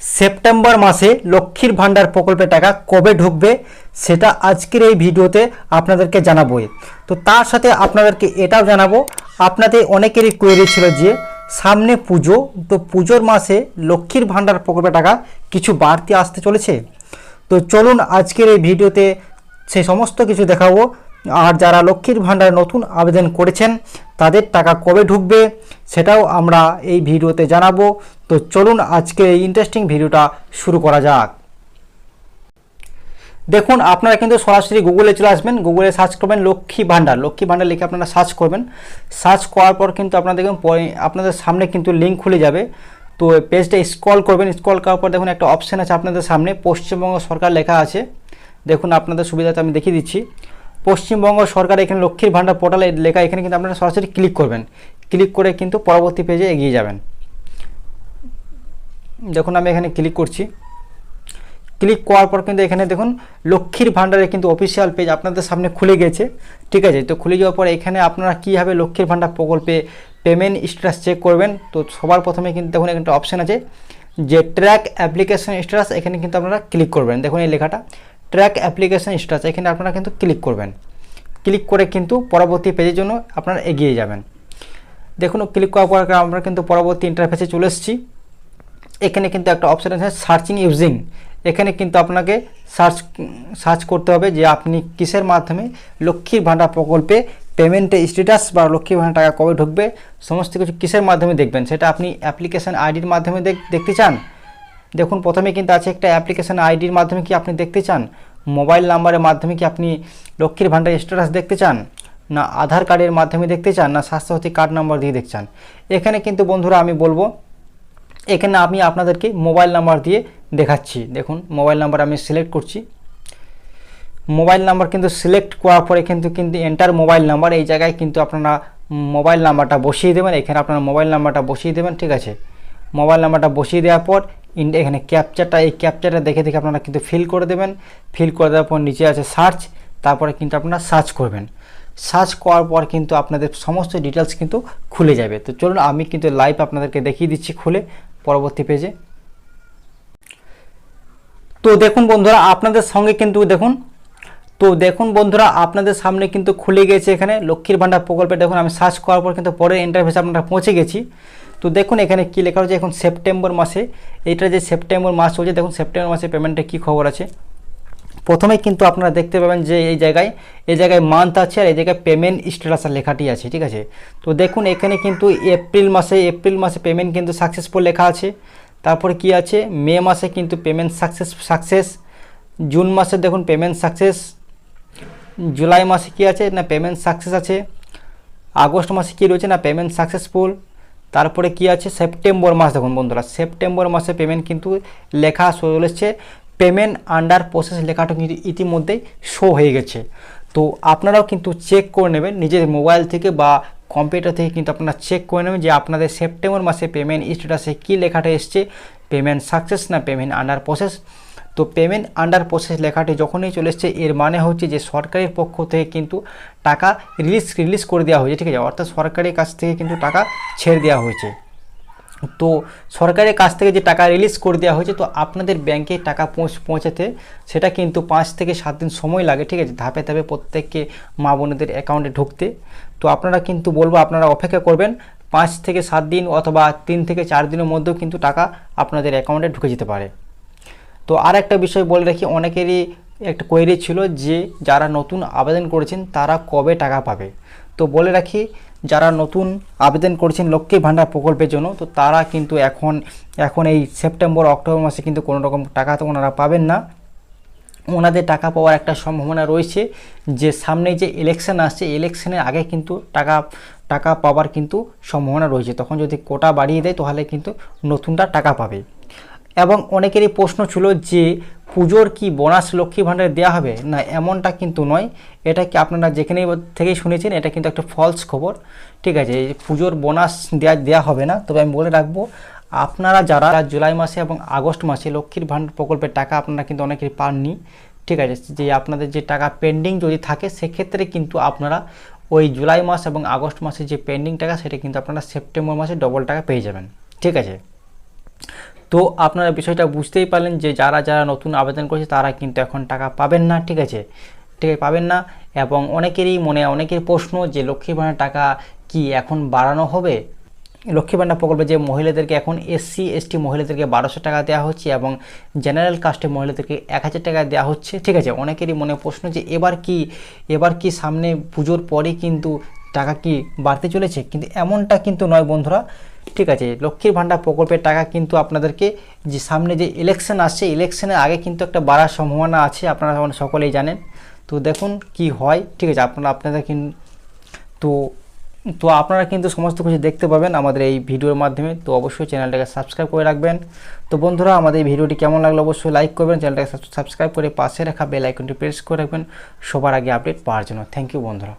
September মাসে লক্ষ্মীর ভাণ্ডার প্রকল্পের টাকা কবে ঢুকবে, সেটা আজকের এই ভিডিওতে আপনাদেরকে জানাবোই। তো তার সাথে আপনাদেরকে এটাও জানাব, আপনাদের অনেকেরই কোয়েরি ছিল যে, সামনে পুজো, তো পুজোর মাসে লক্ষ্মীর ভাণ্ডার প্রকল্পের টাকা কিছু বাড়তি আসতে চলেছে? তো চলুন আজকের এই ভিডিওতে সেই সমস্ত কিছু দেখাবো। আর যারা লক্ষ্মীর ভাণ্ডার নতুন আবেদন করেছেন, তাদের টাকা কবে ঢুকবে, সেটাও আমরা এই ভিডিওতে জানাব। তো চলুন আজকে এই ইন্টারেস্টিং ভিডিওটা শুরু করা যাক। দেখুন, আপনারা কিন্তু সরাসরি গুগলে চলে আসবেন। গুগলে সার্চ করবেন লক্ষ্মী ভাণ্ডার লক্ষ্মী ভাণ্ডার লিখে আপনারা সার্চ করবেন। সার্চ করার পর কিন্তু আপনারা দেখুন আপনাদের সামনে কিন্তু লিঙ্ক খুলে যাবে। তো পেজটা স্ক্রল করবেন। স্ক্রল করার পর দেখুন, একটা অপশান আছে আপনাদের সামনে। পশ্চিমবঙ্গ সরকার লেখা আছে। দেখুন, আপনাদের সুবিধাতে আমি দেখিয়ে দিচ্ছি। পশ্চিমবঙ্গ সরকার এখানে লক্ষ্মীর ভাণ্ডার পোর্টালে লেখা, এখানে কিন্তু আপনারা সরাসরি ক্লিক করবেন। ক্লিক করে কিন্তু পরবর্তী পেজে এগিয়ে যাবেন। দেখুন, আমি এখানে ক্লিক করছি। ক্লিক করার পর কিন্তু এখানে দেখুন, লক্ষ্মীর ভাণ্ডারের কিন্তু অফিসিয়াল পেজ আপনাদের সামনে খুলে গেছে। ঠিক আছে? তো খুলে যাওয়ার পর এখানে আপনারা কীভাবে লক্ষ্মীর ভাণ্ডার প্রকল্পে পেমেন্ট স্ট্যাটাস চেক করবেন? তো সবার প্রথমে কিন্তু দেখুন, এখানে একটা অপশান আছে যে ট্র্যাক অ্যাপ্লিকেশন স্ট্যাটাস এখানে কিন্তু আপনারা ক্লিক করবেন। দেখুন এই লেখাটা ট্র্যাক অ্যাপ্লিকেশন স্ট্যাটাস এখানে আপনারা কিন্তু ক্লিক করবেন। ক্লিক করে কিন্তু পরবর্তী পেজের জন্য আপনারা এগিয়ে যাবেন। দেখুন ক্লিক করার পর আমরা কিন্তু পরবর্তী ইন্টারফেসে চলে এসেছি। এখানে কিন্তু একটা অপশান আছে সার্চিং ইউজিং এখানে কিন্তু আপনাকে সার্চ সার্চ করতে হবে যে আপনি কিসের মাধ্যমে লক্ষ্মীর ভাণ্ডার প্রকল্পে পেমেন্টের স্ট্যাটাস বা লক্ষ্মীর ভাণ্ডার টাকা কবে ঢুকবে, সমস্ত কিছু কিসের মাধ্যমে দেখবেন? সেটা আপনি অ্যাপ্লিকেশন আইডির মাধ্যমে দেখ- দেখতে চান? দেখুন, প্রথমে কিন্তু আছে একটা অ্যাপ্লিকেশন আইডির মাধ্যমে কি আপনি দেখতে চান? মোবাইল নাম্বারের মাধ্যমে কি আপনি লক্ষ্মীর ভাণ্ডার স্ট্যাটাস দেখতে চান? না আধার কার্ডের মাধ্যমে দেখতে চান? না স্বাস্থ্যসাথী কার্ড নাম্বার দিয়ে দেখতে চান? এখানে কিন্তু বন্ধুরা আমি বলব এখানে আমি আপনাদেরকে মোবাইল নাম্বার দিয়ে দেখাচ্ছি। দেখুন, মোবাইল নাম্বার আমি সিলেক্ট করছি। মোবাইল নাম্বার কিন্তু সিলেক্ট করার পরে কিন্তু কিন্তু এন্টার মোবাইল নাম্বার, এই জায়গায় কিন্তু আপনারা মোবাইল নাম্বারটা বসিয়ে দেবেন। এখানে আপনারা মোবাইল নাম্বারটা বসিয়ে দেবেন, ঠিক আছে? মোবাইল নাম্বারটা বসিয়ে দেওয়ার পর এখানে ক্যাপচারটা এই ক্যাপচারটা দেখে দেখে আপনারা কিন্তু ফিল করে দেবেন। ফিল করে দেওয়ার পর নিচে আছে সার্চ তারপরে কিন্তু আপনারা সার্চ করবেন। সার্চ করার পর কিন্তু আপনাদের সমস্ত ডিটেলস কিন্তু খুলে যাবে। তো চলুন, আমি কিন্তু লাইভ আপনাদেরকে দেখিয়ে দিচ্ছি খুলে। পরবর্তী পেজে তো দেখুন বন্ধুরা, আপনাদের সঙ্গে কিন্তু দেখুন, তো দেখুন বন্ধুরা, আপনাদের সামনে কিন্তু খুলে গেছে এখানে লক্ষ্মীর ভাণ্ডার প্রকল্পে। দেখুন, আমি সার্চ করার পর কিন্তু পরের ইন্টারভিউ আপনারা পৌঁছে গেছি। তো দেখুন, এখানে কী লেখা হচ্ছে এখন সেপ্টেম্বর মাসে এটা যে সেপ্টেম্বর মাস চলছে, দেখুন সেপ্টেম্বর মাসে পেমেন্টে কী খবর আছে? প্রথমে কিন্তু আপনারা দেখতে পাবেন যে এই জায়গায় এই জায়গায় মান্থ আছে আর এই জায়গায় পেমেন্ট স্ট্যাটাস লেখাটি আছে, ঠিক আছে? তো দেখুন, এখানে কিন্তু এপ্রিল মাসে এপ্রিল মাসে পেমেন্ট কিন্তু সাকসেসফুল লেখা আছে। তারপরে কি আছে? মে মাসে কিন্তু পেমেন্ট সাকসেস সাকসেস জুন মাসে দেখুন পেমেন্ট সাকসেস জুলাই মাসে কি আছে? না পেমেন্ট সাকসেস আছে। আগস্ট মাসে কি রয়েছে? না পেমেন্ট সাকসেসফুল তারপরে কি আছে? সেপ্টেম্বর মাস দেখুন বন্ধুরা সেপ্টেম্বর মাসে পেমেন্ট কিন্তু লেখা চলেছে পেমেন্ট আন্ডার প্রসেস লেখাটা কিন্তু ইতিমধ্যেই শো হয়ে গেছে। তো আপনারাও কিন্তু চেক করে নেবেন, নিজের মোবাইল থেকে বা কম্পিউটার থেকে কিন্তু আপনারা চেক করে নেবেন যে আপনাদের সেপ্টেম্বর মাসে পেমেন্ট স্ট্যাটাসে কী লেখাটা এসছে পেমেন্ট সাকসেস না পেমেন্ট আন্ডার প্রসেস তো পেমেন্ট আন্ডার প্রসেস লেখাটি যখনই চলে এসছে, এর মানে হচ্ছে যে সরকারের পক্ষ থেকে কিন্তু টাকা রিলিজ রিলিজ করে দেওয়া হয়েছে, ঠিক আছে? অর্থাৎ সরকারের কাছ থেকে কিন্তু টাকা ছেড়ে দেওয়া হয়েছে। তো সরকারের কাছ থেকে যে টাকা রিলিজ করে দেওয়া হয়েছে, তো আপনাদের ব্যাংকে টাকা পৌঁছ- পৌঁছাতে সেটা কিন্তু পাঁচ থেকে সাত দিন সময় লাগে, ঠিক আছে? ধাপে ধাপে প্রত্যেককে মা বোনেদের অ্যাকাউন্টে ঢুকতে। তো আপনারা কিন্তু বলব, আপনারা অপেক্ষা করবেন, পাঁচ থেকে সাত দিন অথবা তিন থেকে চার দিনের মধ্যেও কিন্তু টাকা আপনাদের অ্যাকাউন্টে ঢুকে যেতে পারে। তো আর একটা বিষয় বলে রাখি, অনেকেরই একটা কোয়েরি ছিল যে যারা নতুন আবেদন করেছেন, তারা কবে টাকা পাবে? তো বলে রাখি যারা নতুন আবেদন করেছেন লক্ষ্মী ভাণ্ডার প্রকল্পের জন্য, তো তারা কিন্তু এখন এখন এই সেপ্টেম্বর, অক্টোবর মাসে কিন্তু কোনো রকম টাকা তো ওনারা পাবেন না। ওনাদের টাকা পাওয়ার একটা সম্ভাবনা রয়েছে যে সামনে যে ইলেকশন আসছে ইলেকশনের আগে কিন্তু টাকা টাকা পাওয়ার কিন্তু সম্ভাবনা রয়েছে। তখন যদি কোটা বাড়িয়ে দেয়, তাহলে কিন্তু নতুনটা টাকা পাবে। এবং অনেকেরই প্রশ্ন ছিল যে পুজোর কি বোনাস লক্ষ্মী ভাণ্ডারে দেওয়া হবে? না, এমনটা কিন্তু নয়। এটা কি আপনারা যেখানে থেকেই শুনেছেন, এটা কিন্তু একটা ফলস খবর। ঠিক আছে পুজোর বোনাস দেওয়া দেওয়া হবে না। তবে আমি বলে রাখব, আপনারা যারা জুলাই মাসে এবং আগস্ট মাসে লক্ষ্মীর ভাণ্ডার প্রকল্পের টাকা আপনারা কিন্তু অনেকেই পাননি। ঠিক আছে, যে আপনাদের যে টাকা পেন্ডিং যদি থাকে, সেক্ষেত্রে কিন্তু আপনারা ওই জুলাই মাস এবং আগস্ট মাসে যে পেন্ডিং টাকা, সেটা কিন্তু আপনারা সেপ্টেম্বর মাসে ডবল টাকা পেয়ে যাবেন। ঠিক আছে। তো আপনারা বিষয়টা বুঝতেই পারলেন যে যারা যারা নতুন আবেদন করেছে, তারা কিন্তু এখন টাকা পাবেন না, ঠিক আছে? ঠিক আছে, পাবেন না। এবং অনেকেরই মনে, অনেকের প্রশ্ন যে লক্ষ্মী ভাণ্ডার টাকা কি এখন বাড়ানো হবে? লক্ষ্মী ভাণ্ডার প্রকল্পে যে মহিলাদেরকে এখন এসসি, এসটি মহিলাদেরকে বারোশো টাকা দেওয়া হচ্ছে এবং জেনারেল কাস্টের মহিলাদেরকে এক হাজার টাকা দেওয়া হচ্ছে, ঠিক আছে? অনেকেরই মনে প্রশ্ন যে এবার কি এবার কি সামনে পুজোর পরে কিন্তু টাকা কি বাড়তে চলেছে? কিন্তু এমনটা কিন্তু নয় বন্ধুরা। ঠিক আছে, লক্ষ্মীর ভাণ্ডার প্রকল্পের টাকা কিন্তু আপনাদেরকে যে সামনে যে ইলেকশন আসছে ইলেকশনের আগে কিন্তু একটা বাড়ার সম্ভাবনা আছে, আপনারা সকলেই জানেন। তো দেখুন কি হয়। ঠিক আছে, আপনারা, আপনাদের কিন্তু তো তো আপনারা কিন্তু সমস্ত কিছু দেখতে পাবেন আমাদের এই ভিডিওর মাধ্যমে। তো অবশ্যই চ্যানেলটাকে সাবস্ক্রাইব করে রাখবেন। তো বন্ধুরা, আমাদের এই ভিডিওটি কেমন লাগল অবশ্যই লাইক করবেন, চ্যানেলটাকে সাবস্ক্রাইব করে পাশে রাখা বেল আইকনটি প্রেস করে রাখবেন। সবার আগে আপডেট পাওয়ার জন্য। থ্যাংক ইউ বন্ধুরা।